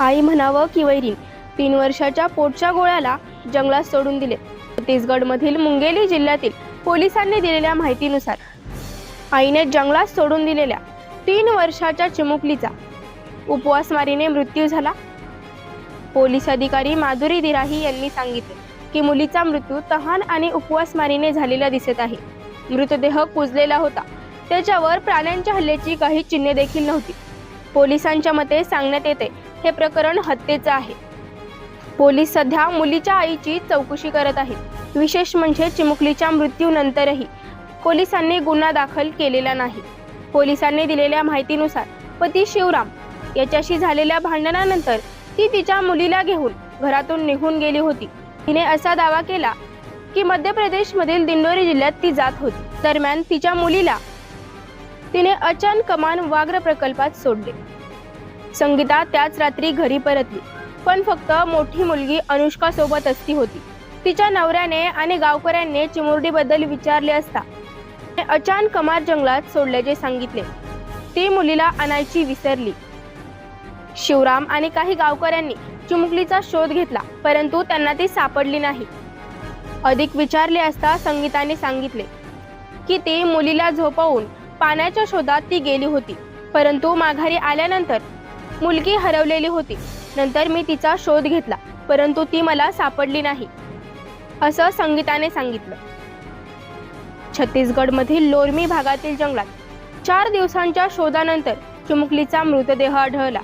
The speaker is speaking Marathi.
आई म्हणावं की वैरीण तीन वर्षाच्या पोटच्या गोळ्याला जंगलात सोडून दिले. छत्तीसगडमधील मुंगेली जिल्ह्यातील पोलिसांनी दिलेल्या माहितीनुसार आईने जंगलात सोडून दिलेल्या तीन वर्षाच्या चिमुकलीचा उपवासमारीने मृत्यू झाला. पोलीस अधिकारी माधुरी दिराही यांनी सांगितले की मुलीचा मृत्यू तहान आणि उपवासमारीने झालेला दिसत आहे. मृतदेह कुजलेला होता. त्याच्यावर प्राण्यांच्या हल्ल्याची काही चिन्हे देखील नव्हती. पोलिसांच्या मते सांगण्यात येते. हे प्रकरण हत्येचं आहे. पोलीस सध्या मुलीच्या आईची चौकशी करत आहेत. विशेष म्हणजे चिमुकलीच्या मृत्यूनंतरही पोलिसांनी गुन्हा दाखल केलेला नाही. पोलिसांनी दिलेल्या माहितीनुसार पती शिवराम याच्याशी झालेल्या भांडणानंतर ती तिच्या मुलीला घेऊन घरातून निघून गेली होती. तिने असा दावा केला की मध्य प्रदेशमधील दिंडोरी जिल्ह्यात ती जात होती. दरम्यान तिच्या मुलीला तिने अचान कमान वाग्र प्रकल्पात सोडले. संगीता त्याच रात्री घरी परतली पण फक्त मोठी मुलगी अनुष्का सोबत असती होती. तिच्या नवऱ्याने आणि गावकऱ्यांनी चिमुरडीबद्दल विचारले असता अचान कमार जंगलात सोडल्याचे सांगितले. ती मुलीला आणायची विसरली. शिवराम आणि काही गावकऱ्यांनी चिमुकलीचा शोध घेतला परंतु त्यांना ती सापडली नाही. अधिक विचारले असता संगीताने सांगितले की ती मुलीला झोपवून पाण्याच्या शोधात ती गेली होती. परंतु माघारी आल्यानंतर मुलगी हरवलेली होती. नंतर मी तिचा शोध घेतला परंतु ती मला सापडली नाही. असं संगीताने सांगितलं. छत्तीसगडमधील लोरमी भागातील जंगलात चार दिवसांच्या शोधानंतर चिमुकलीचा मृतदेह आढळला.